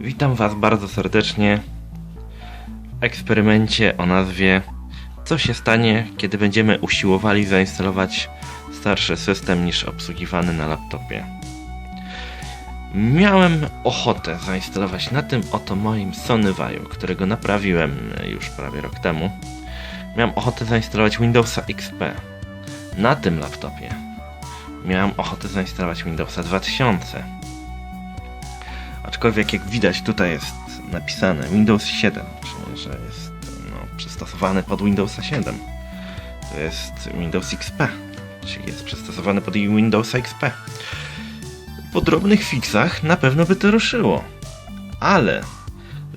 Witam Was bardzo serdecznie w eksperymencie o nazwie Co się stanie, kiedy będziemy usiłowali zainstalować starszy system niż obsługiwany na laptopie. Miałem ochotę zainstalować na tym oto moim Sony Vaio, którego naprawiłem już prawie rok temu. Miałem ochotę zainstalować Windowsa XP na tym laptopie. Miałem ochotę zainstalować Windowsa 2000 Aczkolwiek jak widać tutaj jest napisane Windows 7, czyli że jest no, przystosowany pod Windowsa 7. To jest Windows XP, czyli jest przystosowany pod Windowsa XP. Po drobnych fixach na pewno by to ruszyło. Ale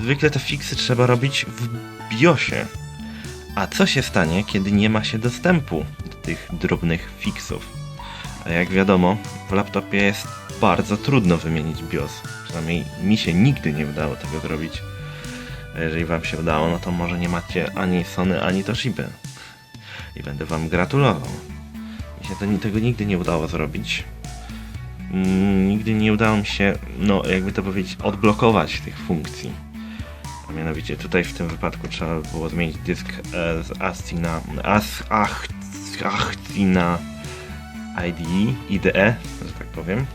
zwykle te fixy trzeba robić w BIOSie. A co się stanie, kiedy nie ma się dostępu do tych drobnych fixów? A jak wiadomo, w laptopie jest bardzo trudno wymienić BIOS. Przynajmniej mi się nigdy nie udało tego zrobić. A jeżeli wam się udało, no to może nie macie ani Sony, ani Toshiby. I będę wam gratulował. Mi się to, tego nigdy nie udało zrobić. Mm, nigdy nie udało mi się, no jakby to powiedzieć, odblokować tych funkcji. A mianowicie tutaj w tym wypadku trzeba było zmienić dysk e, z ASCII na AS, ASCII na IDE, IDE, że tak powiem.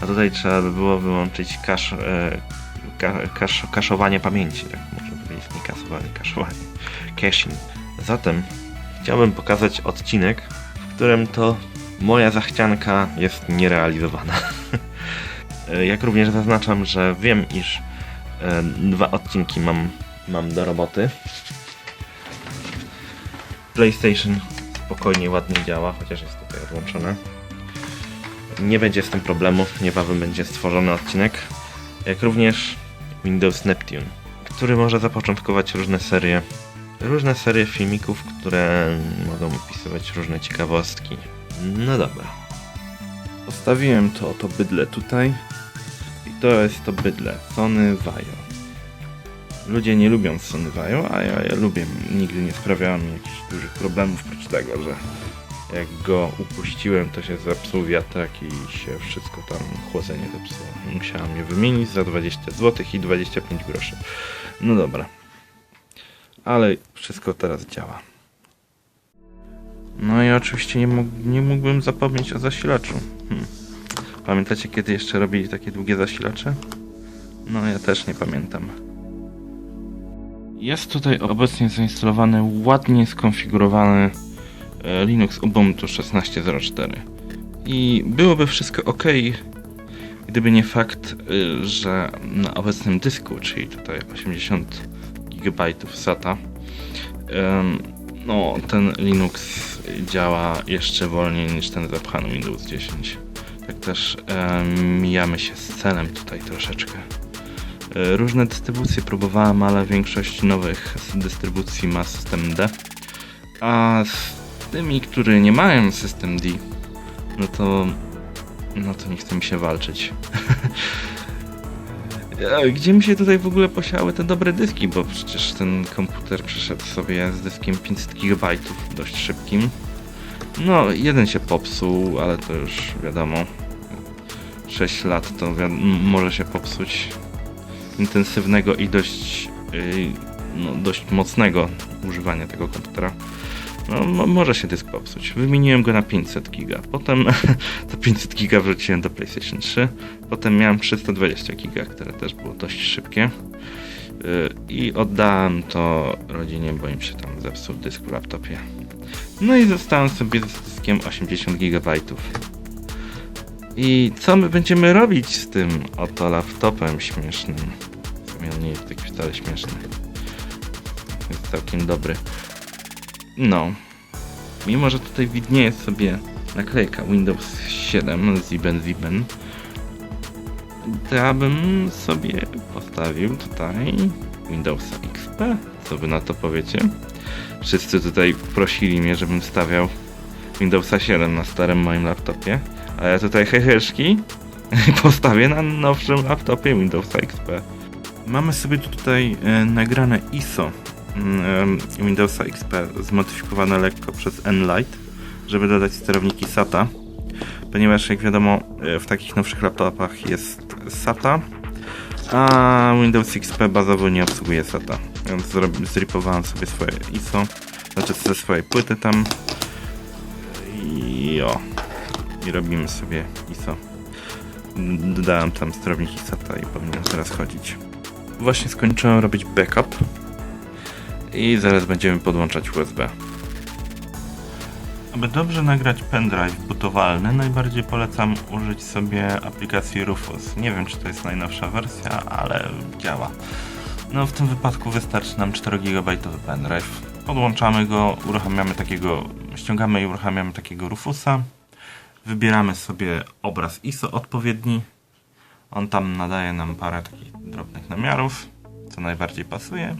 A tutaj trzeba by było wyłączyć kasz, e, ka, kasz, kaszowanie pamięci, tak można powiedzieć, nie kasowanie, kaszowanie, caching. Zatem chciałbym pokazać odcinek, w którym to moja zachcianka jest nierealizowana. E, Jak również zaznaczam, że wiem, iż e, dwa odcinki mam, mam do roboty. PlayStation spokojnie, ładnie działa, chociaż jest tutaj odłączone. Nie będzie z tym problemu, niebawem będzie stworzony odcinek. Jak również Windows Neptune, który może zapoczątkować różne serie, różne serie filmików, które mogą opisywać różne ciekawostki. No dobra. Postawiłem to oto bydle tutaj i to jest to bydle Sony Vaio. Ludzie nie lubią Sony Vaio, a ja je lubię. Nigdy nie sprawiało mi jakichś dużych problemów, oprócz tego, że jak go upuściłem, to się zepsuł wiatrak i się wszystko tam chłodzenie zepsuło. Musiałem je wymienić za 20 zł i 25 groszy. No dobra. Ale wszystko teraz działa. No i oczywiście nie, mógł, nie mógłbym zapomnieć o zasilaczu. Hmm. Pamiętacie kiedy jeszcze robili takie długie zasilacze? No ja też nie pamiętam. Jest tutaj obecnie zainstalowany ładnie skonfigurowany Linux Ubuntu 16.04 i byłoby wszystko ok, gdyby nie fakt, y, że na obecnym dysku, czyli tutaj 80 GB SATA, no ten Linux działa jeszcze wolniej niż ten zapchany Windows 10. Tak też mijamy się z celem tutaj troszeczkę. E, Różne dystrybucje próbowałem, ale większość nowych dystrybucji ma system D. A tymi, które nie mają system D, no to. No to nie chce mi się walczyć. A Gdzie mi się tutaj w ogóle posiały te dobre dyski, bo przecież ten komputer przyszedł sobie z dyskiem 500 GB dość szybkim. No, jeden się popsuł, ale to już wiadomo. 6 lat to może się popsuć intensywnego i dość, yy, no, dość mocnego używania tego komputera. No, mo- może się dysk popsuć. Wymieniłem go na 500 giga. Potem to 500 giga wrzuciłem do PlayStation 3. Potem miałem 320 giga, które też było dość szybkie. Yy, I oddałem to rodzinie, bo im się tam zepsuł dysk w laptopie. No i zostałem sobie z dyskiem 80 GB. I co my będziemy robić z tym oto laptopem śmiesznym? W sumie on nie jest taki wcale śmieszny. Jest całkiem dobry. No. Mimo, że tutaj widnieje sobie naklejka Windows 7 Ziben Ziben, to ja bym sobie postawił tutaj Windowsa XP. Co wy na to powiecie? Wszyscy tutaj prosili mnie, żebym stawiał Windowsa 7 na starym moim laptopie. A ja tutaj heheszki postawię na nowszym laptopie Windowsa XP. Mamy sobie tutaj e, nagrane ISO Windowsa XP zmodyfikowane lekko przez Enlight, żeby dodać sterowniki SATA. Ponieważ jak wiadomo e, w takich nowszych laptopach jest SATA, A Windows XP bazowo nie obsługuje SATA. Więc zripowałem sobie swoje ISO, znaczy ze swojej płyty tam. I o. I robimy sobie ISO. Dodałem tam sterownik ISATA i powinien teraz chodzić. Właśnie skończyłem robić backup. I zaraz będziemy podłączać USB. Aby dobrze nagrać pendrive bootowalny, najbardziej polecam użyć sobie aplikacji Rufus. Nie wiem, czy to jest najnowsza wersja, ale działa. No, w tym wypadku wystarczy nam 4 GB pendrive. Podłączamy go, uruchamiamy takiego, ściągamy i uruchamiamy takiego Rufusa. Wybieramy sobie obraz ISO odpowiedni. On tam nadaje nam parę takich drobnych namiarów, co najbardziej pasuje.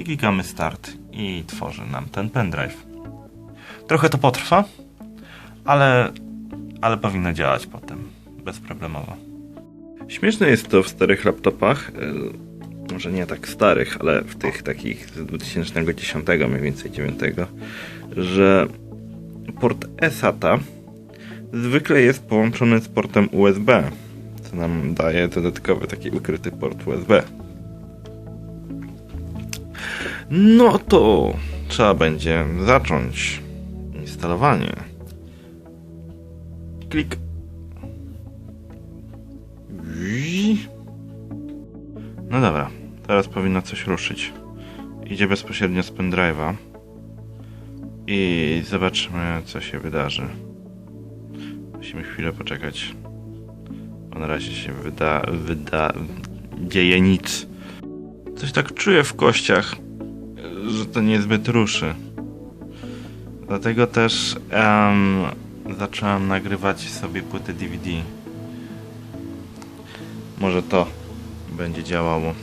I klikamy Start i tworzy nam ten pendrive. Trochę to potrwa, ale, ale powinno działać potem bezproblemowo. Śmieszne jest to w starych laptopach, e, może nie tak starych, ale w tych takich z 2010 mniej więcej 9, że port eSATA zwykle jest połączony z portem USB, co nam daje dodatkowy taki ukryty port USB. No to trzeba będzie zacząć instalowanie. Klik. No dobra, teraz powinno coś ruszyć. Idzie bezpośrednio z pendrive'a. I zobaczymy, co się wydarzy. Musimy chwilę poczekać. Bo na razie się wyda, wyda, dzieje nic. Coś tak czuję w kościach, że to niezbyt ruszy. Dlatego też em, zacząłem nagrywać sobie płyty DVD. Może to będzie działało.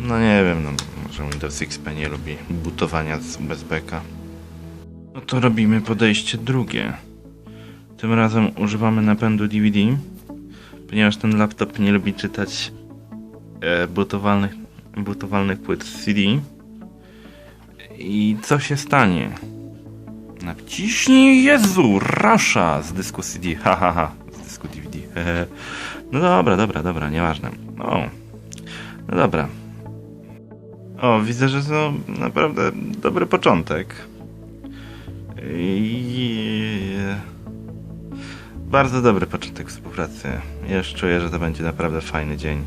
No nie wiem, no, może Windows XP nie lubi butowania z bez beka. No to robimy podejście drugie. Tym razem używamy napędu DVD, ponieważ ten laptop nie lubi czytać e, butowalnych, butowalnych płyt CD. I co się stanie? Naciśnij Jezu, Rasza z dysku CD, ha ha ha, z dysku DVD. No dobra, dobra, dobra, nieważne. O, no dobra. O, widzę, że to naprawdę dobry początek. I... Bardzo dobry początek współpracy. Ja już czuję, że to będzie naprawdę fajny dzień.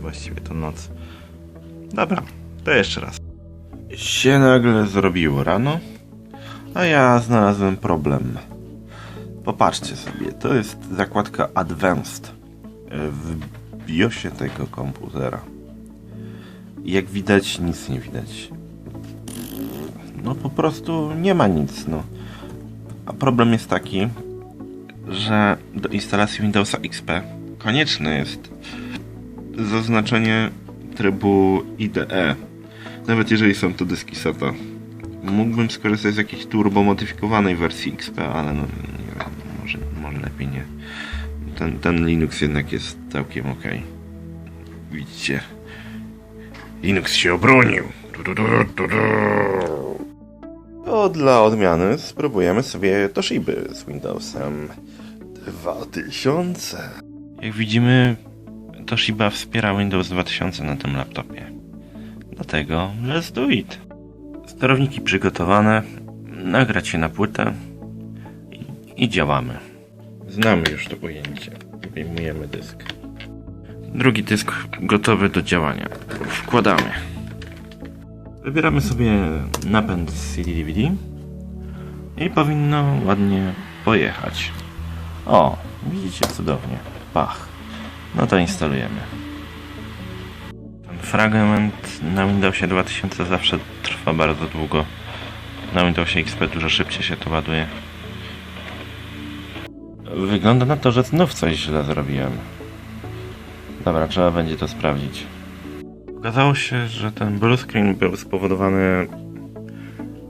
Właściwie to noc. Dobra, to jeszcze raz. Się nagle zrobiło rano, a ja znalazłem problem. Popatrzcie sobie, to jest zakładka Advanced w BIOSie tego komputera. Jak widać, nic nie widać. No po prostu nie ma nic, no. A problem jest taki, że do instalacji Windowsa XP konieczne jest zaznaczenie trybu IDE. Nawet jeżeli są to dyski SATA. Mógłbym skorzystać z jakiejś turbo modyfikowanej wersji XP, ale no nie wiem, może, może lepiej nie. Ten, ten Linux jednak jest całkiem ok. Widzicie? Linux się obronił. Du, du, du, du. To dla odmiany spróbujemy sobie Toshiby z Windowsem 2000. Jak widzimy, Toshiba wspiera Windows 2000 na tym laptopie. Dlatego let's do it. Sterowniki przygotowane, nagrać się na płytę i, i działamy. Znamy już to pojęcie. Wyjmujemy dysk. Drugi dysk gotowy do działania. Wkładamy. Wybieramy sobie napęd CD-DVD i powinno ładnie pojechać. O, widzicie cudownie. Pach. No to instalujemy. Fragment na Windowsie 2000 zawsze trwa bardzo długo. Na Windowsie XP dużo szybciej się to ładuje. Wygląda na to, że znów coś źle zrobiłem. Dobra, trzeba będzie to sprawdzić. Okazało się, że ten blue screen był spowodowany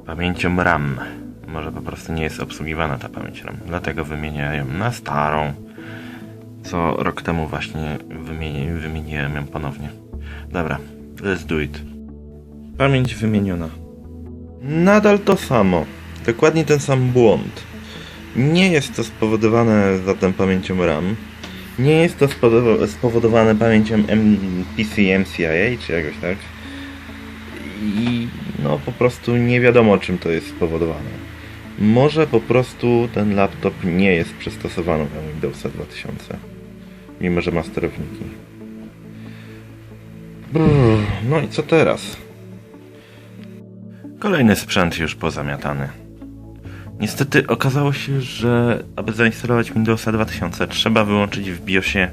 pamięcią RAM. Może po prostu nie jest obsługiwana ta pamięć RAM. Dlatego wymieniają na starą. Co rok temu właśnie wymieni, wymieniłem ją ponownie. Dobra, let's do it. Pamięć wymieniona. Nadal to samo. Dokładnie ten sam błąd. Nie jest to spowodowane zatem pamięcią RAM, Nie jest to spowodowa- spowodowane pamięcią M- PC MCIA czy jakoś tak. I no po prostu nie wiadomo czym to jest spowodowane. Może po prostu ten laptop nie jest przystosowany do Windowsa 2000. Mimo, że ma sterowniki. Brrr, No i co teraz? Kolejny sprzęt już pozamiatany. Niestety okazało się, że aby zainstalować Windowsa 2000 trzeba wyłączyć w BIOSie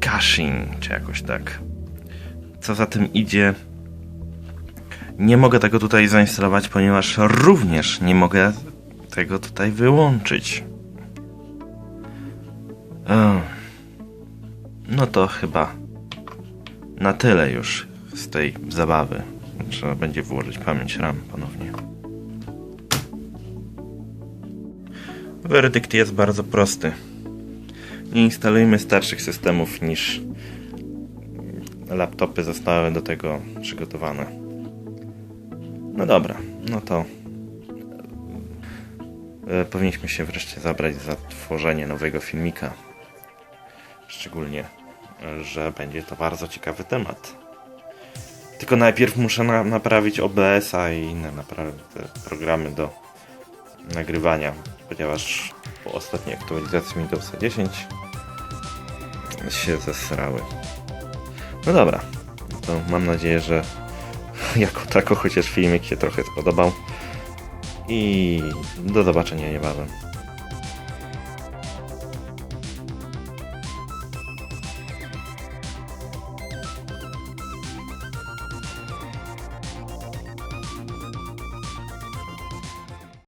caching, czy jakoś tak. Co za tym idzie, nie mogę tego tutaj zainstalować, ponieważ również nie mogę tego tutaj wyłączyć. No to chyba na tyle już z tej zabawy. Trzeba będzie włożyć pamięć RAM ponownie. Werdykt jest bardzo prosty. Nie instalujmy starszych systemów niż laptopy zostały do tego przygotowane. No dobra, no to e, powinniśmy się wreszcie zabrać za tworzenie nowego filmika. Szczególnie, że będzie to bardzo ciekawy temat. Tylko najpierw muszę na, naprawić OBS-a i inne programy do nagrywania, ponieważ po ostatniej aktualizacji Windowsa 10 się zesrały. No dobra, to mam nadzieję, że jako tako chociaż filmik się trochę spodobał i do zobaczenia niebawem.